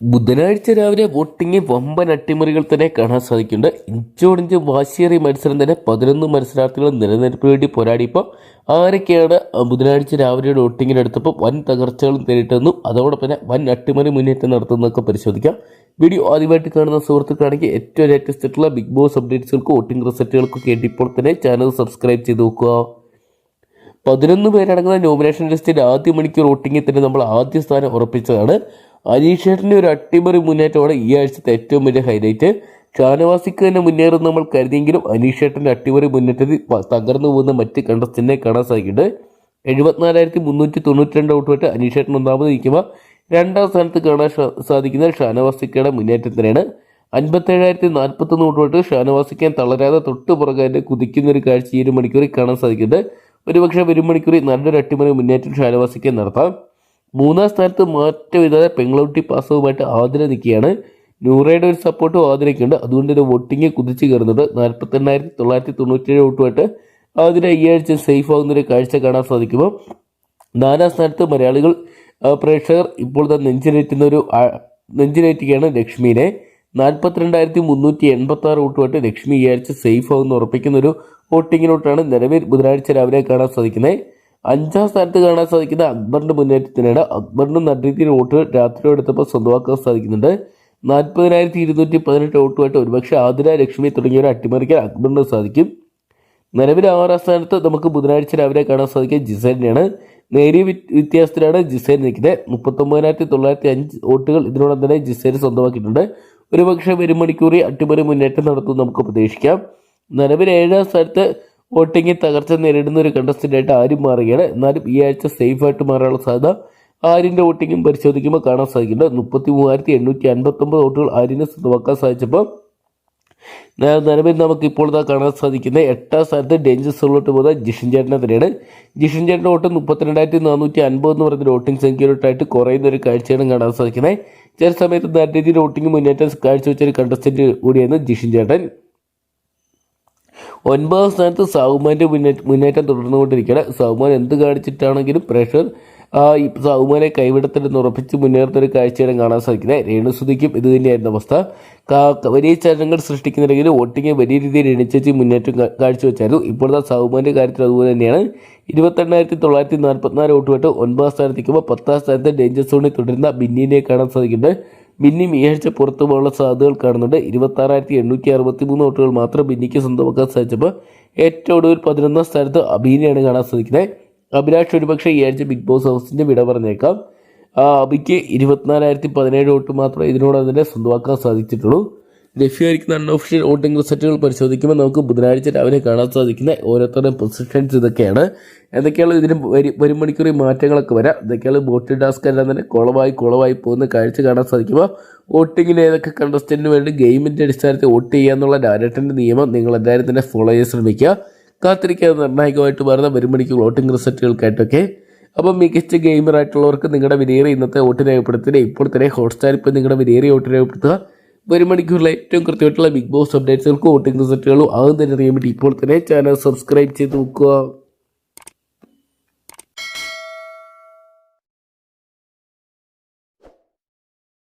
ബുധനാഴ്ച രാവിലെ വോട്ടിംഗ് വമ്പൻ അട്ടിമറികൾ തന്നെ കാണാൻ സാധിക്കുന്നുണ്ട്. ഇഞ്ചോടിഞ്ച് വാശിയേറിയ മത്സരം തന്നെ പതിനൊന്ന് മത്സരാർത്ഥികൾ നിലനിൽപ്പിന് വേണ്ടി പോരാടിയപ്പോൾ ആരൊക്കെയാണ് ബുധനാഴ്ച രാവിലെയുടെ വോട്ടിങ്ങിനെടുത്തപ്പോൾ വൻ തകർച്ചകൾ നേരിട്ടെന്നും അതോടൊപ്പം തന്നെ വൻ അട്ടിമറി മുന്നേറ്റം നടത്തുന്നതൊക്കെ പരിശോധിക്കാം. വീഡിയോ ആദ്യമായിട്ട് കാണുന്ന സുഹൃത്തുക്കളാണെങ്കിൽ ഏറ്റവും ലേറ്റസ്റ്റ് ആയിട്ടുള്ള ബിഗ് ബോസ് അപ്ഡേറ്റ്സുകൾക്കും വോട്ടിംഗ് റിസൾട്ടുകൾക്കും കേട്ടിപ്പോൾ ഇപ്പോൾ തന്നെ ചാനൽ സബ്സ്ക്രൈബ് ചെയ്ത് നോക്കുക. പതിനൊന്ന് പേരടങ്ങുന്ന നോമിനേഷൻ ലിസ്റ്റിൽ ആദ്യ മണിക്കൂർ വോട്ടിങ്ങിൽ തന്നെ നമ്മൾ ആദ്യ സ്ഥാനം ഉറപ്പിച്ചതാണ്. അനീഷേട്ടന്റെ ഒരു അട്ടിമറി മുന്നേറ്റമാണ് ഈ ആഴ്ചത്തെ ഏറ്റവും വലിയ ഹൈലൈറ്റ് ഷാനവാസിക്ക് തന്നെ മുന്നേറും നമ്മൾ കരുതിയെങ്കിലും അനീഷേട്ടന്റെ അട്ടിമറി മുന്നേറ്റത്തിൽ തകർന്നു പോകുന്ന മറ്റ് കണ്ടസ്റ്റിനെ കാണാൻ സാധിക്കുന്നുണ്ട്. എഴുപത്തിനാലായിരത്തി മുന്നൂറ്റി തൊണ്ണൂറ്റി രണ്ട് വോട്ട് വെച്ച് അനീഷേട്ടൻ ഒന്നാമത് നിൽക്കുമ്പോൾ രണ്ടാം സ്ഥാനത്ത് കാണാൻ സാധിക്കുന്ന ഷാനവാസിക്കയുടെ മുന്നേറ്റത്തിനാണ് അൻപത്തേഴായിരത്തി നാൽപ്പത്തൊന്ന് വോട്ട് വെച്ച് ഷാനവാസിക്കാൻ തളരാതെ തൊട്ട് കുതിക്കുന്ന ഒരു കാഴ്ച ഈ ഒരു മണിക്കൂറിൽ കാണാൻ സാധിക്കുന്നുണ്ട്. ഒരുപക്ഷെ വരും മണിക്കൂറിൽ നല്ലൊരു അട്ടിമറി മുന്നേറ്റം ഷാനവാസിക്കാൻ നടത്താം. മൂന്നാം സ്ഥാനത്ത് മാറ്റമില്ലാതെ പെങ്ങളൂട്ടി പാസവുമായിട്ട് ആതിര നിൽക്കുകയാണ്. നൂറയുടെ ഒരു സപ്പോർട്ടും ആതിരയ്ക്കുണ്ട്. അതുകൊണ്ട് തന്നെ വോട്ടിംഗ് കുതിച്ച് കയറുന്നുണ്ട് നാൽപ്പത്തെണ്ണായിരത്തി തൊള്ളായിരത്തി തൊണ്ണൂറ്റേഴ് വോട്ടുമായിട്ട് ആതിര ഈ ആഴ്ച സേഫ് ആകുന്ന ഒരു കാഴ്ച കാണാൻ സാധിക്കുമ്പോൾ നാലാം സ്ഥാനത്ത് മലയാളികൾ പ്രേക്ഷകർ ഇപ്പോൾ തന്നെ നെഞ്ചിലേറ്റുന്ന ഒരു നെഞ്ചിനേറ്റുകയാണ് ലക്ഷ്മിനെ. നാൽപ്പത്തിരണ്ടായിരത്തി മുന്നൂറ്റി എൺപത്തി ആറ് വോട്ടുമായിട്ട് ലക്ഷ്മി ആഴ്ച സേഫ് ആകുമെന്ന് ഉറപ്പിക്കുന്ന ഒരു വോട്ടിങ്ങിലോട്ടാണ് നിലവിൽ ബുധനാഴ്ച രാവിലെ കാണാൻ സാധിക്കുന്നത്. അഞ്ചാം സ്ഥാനത്ത് കാണാൻ സാധിക്കുന്ന അക്ബറിന്റെ മുന്നേറ്റത്തിനാണ് അക്ബറിനും നല്ല രീതിയിൽ വോട്ടുകൾ രാത്രി എടുത്തപ്പോൾ സ്വന്തമാക്കാൻ സാധിക്കുന്നുണ്ട്. നാൽപ്പതിനായിരത്തി ഇരുന്നൂറ്റി പതിനെട്ട് വോട്ടുമായിട്ട് ഒരുപക്ഷെ ആതിര ലക്ഷ്മി തുടങ്ങിയവരെ അട്ടിമറിക്കാൻ അക്ബറിന് സാധിക്കും. നിലവിൽ ആറാം സ്ഥാനത്ത് നമുക്ക് ബുധനാഴ്ച രാവിലെ കാണാൻ സാധിക്കുക ജിസൈനെയാണ്. നേരിയ വ്യ- വ്യത്യാസത്തിലാണ് ജിസൈൻ നിൽക്കുന്നത്. മുപ്പത്തൊമ്പതിനായിരത്തി തൊള്ളായിരത്തി അഞ്ച് വോട്ടുകൾ ഇതിനോടൊപ്പം തന്നെ ജിസൈൻ സ്വന്തമാക്കിയിട്ടുണ്ട്. ഒരുപക്ഷെ വരും മണിക്കൂറിൽ അട്ടിമറി മുന്നേറ്റം നടത്തും നമുക്ക് പ്രതീക്ഷിക്കാം. നിലവിൽ ഏഴാം സ്ഥാനത്ത് വോട്ടിങ്ങിൽ തകർച്ച നേരിടുന്ന ഒരു കണ്ടസ്റ്റന്റായിട്ട് ആരും മാറുകയാണ്. എന്നാലും ഈ ആഴ്ച സേഫായിട്ട് മാറാനുള്ള സാധ്യത ആര്യന്റെ വോട്ടിങ്ങും പരിശോധിക്കുമ്പോൾ കാണാൻ സാധിക്കുന്നുണ്ട്. മുപ്പത്തി മൂവായിരത്തി എണ്ണൂറ്റി അൻപത്തൊമ്പത് വോട്ടുകൾ ആര്യനെ സ്വന്തമാക്കാൻ സാധിച്ചപ്പോൾ നിലവിൽ നമുക്ക് ഇപ്പോൾ ഇതാ കാണാൻ സാധിക്കുന്ന എട്ടാം സ്ഥാനത്ത് ഡേഞ്ചർ സോണിലോട്ട് പോകുന്ന ജിഷൻ ചേട്ടനെ തന്നെയാണ് ജിഷൻ ചേട്ടന്റെ വോട്ട് മുപ്പത്തിരണ്ടായിരത്തി നാനൂറ്റി അൻപത് എന്ന് പറയുന്ന വോട്ടിംഗ് സംഖ്യയിലോട്ടായിട്ട് കുറയുന്ന ഒരു കാഴ്ചയാണ് കാണാൻ സാധിക്കുന്നത്. ചില സമയത്ത് നല്ല രീതിയിൽ വോട്ടിംഗ് മുന്നേറ്റം കാഴ്ചവെച്ച ഒരു കണ്ടസ്റ്റന്റ് കൂടിയാണ് ജിഷൻ ചേട്ടൻ. ഒൻപതാം സ്ഥാനത്ത് സൗമാന്റെ മുന്നേറ്റ മുന്നേറ്റം തുടർന്നുകൊണ്ടിരിക്കുകയാണ്. സൗമാൻ എന്ത് കാണിച്ചിട്ടാണെങ്കിലും പ്രഷർ സൗമാനെ കൈവിടത്തില്ലെന്ന് ഉറപ്പിച്ച് മുന്നേറുന്നൊരു കാഴ്ചയാണ് കാണാൻ സാധിക്കുന്നത്. രേണുസുതിക്കും ഇത് തന്നെയായിരുന്നു അവസ്ഥ. വലിയ ചലനങ്ങൾ സൃഷ്ടിക്കുന്നുണ്ടെങ്കിലും വോട്ടിംഗ് വലിയ രീതിയിൽ എണിച്ചു മുന്നേറ്റം കാഴ്ചവെച്ചായിരുന്നു. ഇപ്പോഴത്തെ സൗമാന്റെ കാര്യത്തിൽ അതുപോലെ തന്നെയാണ്. ഇരുപത്തെണ്ണായിരത്തി തൊള്ളായിരത്തി നാൽപ്പത്തിനാല് വോട്ടുമായിട്ട് ഒൻപതാം സ്ഥാനത്തേക്കുമ്പോൾ പത്താം സ്ഥാനത്ത് ഡേഞ്ചർ സോണിൽ തുടരുന്ന ബിന്നിനെ കാണാൻ സാധിക്കുന്നുണ്ട്. ബിന്നിയും ഈ ആഴ്ച പുറത്തു പോകാനുള്ള സാധ്യതകൾ കാണുന്നുണ്ട്. ഇരുപത്തി ആറായിരത്തി എണ്ണൂറ്റി അറുപത്തി മൂന്ന് വോട്ടുകൾ മാത്രം ബിന്നിക്ക് സ്വന്തമാക്കാൻ സാധിച്ചപ്പോൾ ഏറ്റവും ഒടുവിൽ പതിനൊന്നാം സ്ഥാനത്ത് അബീനെയാണ് കാണാൻ സാധിക്കുന്നത്. അഭിലാഷ് ഒരുപക്ഷെ ഈ ആഴ്ച ബിഗ് ബോസ് ഹൗസിന്റെ വിട പറഞ്ഞേക്കാം. അബിക്ക് ഇരുപത്തിനാലായിരത്തി പതിനേഴ് വോട്ട് മാത്രമേ ഇതിനോട് തന്നെ സ്വന്തമാക്കാൻ സാധിച്ചിട്ടുള്ളൂ. ലഭ്യമായിരിക്കുന്ന അൺഒഫീഷ്യൽ വോട്ടിംഗ് റിസൾട്ടുകൾ പരിശോധിക്കുമ്പോൾ നമുക്ക് ബുധനാഴ്ച രാവിലെ കാണാൻ സാധിക്കുന്ന ഓരോരുത്തരുടെ പൊസിഷൻസ് ഇതൊക്കെയാണ്. എന്തൊക്കെയാണ് ഇതിന് വരി- മണിക്കൂറിൽ മാറ്റങ്ങളൊക്കെ വരാം. ഇതൊക്കെയാണ് വോട്ടിംഗ് ടാസ്ക് എല്ലാം തന്നെ കുളമായി കുളമായി പോകുന്ന കാഴ്ച കാണാൻ സാധിക്കുമ്പോൾ വോട്ടിങ്ങിൽ ഏതൊക്കെ കണ്ടസ്റ്റന്റിന് വേണ്ടി ഗെയിമിന്റെ അടിസ്ഥാനത്തിൽ വോട്ട് ചെയ്യാന്നുള്ള ഡയറക്ടറിന്റെ നിയമം നിങ്ങൾ എല്ലാവരും തന്നെ ഫോളോ ചെയ്യാൻ ശ്രമിക്കുക. കാത്തിരിക്കാതെ നിർണായകമായിട്ട് വരുന്ന വരും മണിക്കൂർ വോട്ടിംഗ് റിസൾട്ടുകൾക്കായിട്ടൊക്കെ. അപ്പം മികച്ച ഗെയിമർ ആയിട്ടുള്ളവർക്ക് നിങ്ങളുടെ വിലയേറിയ ഇന്നത്തെ വോട്ട് രേഖപ്പെടുത്തുക. ഇപ്പോൾ തന്നെ ഹോട്ട്സ്റ്റാർ ഇപ്പോൾ നിങ്ങളുടെ വിലയേറിയ വോട്ട് രേഖപ്പെടുത്തുക. വരും മണിക്കൂറിലെ ഏറ്റവും കൃത്യമായിട്ടുള്ള ബിഗ് ബോസ് അപ്ഡേറ്റ്സുകൾക്കും വോട്ടിംഗ് റിസൾട്ടുകളും ആകും തന്നെ അറിയാൻ വേണ്ടി ഇപ്പോൾ തന്നെ ചാനൽ സബ്സ്ക്രൈബ് ചെയ്ത് നോക്കുക.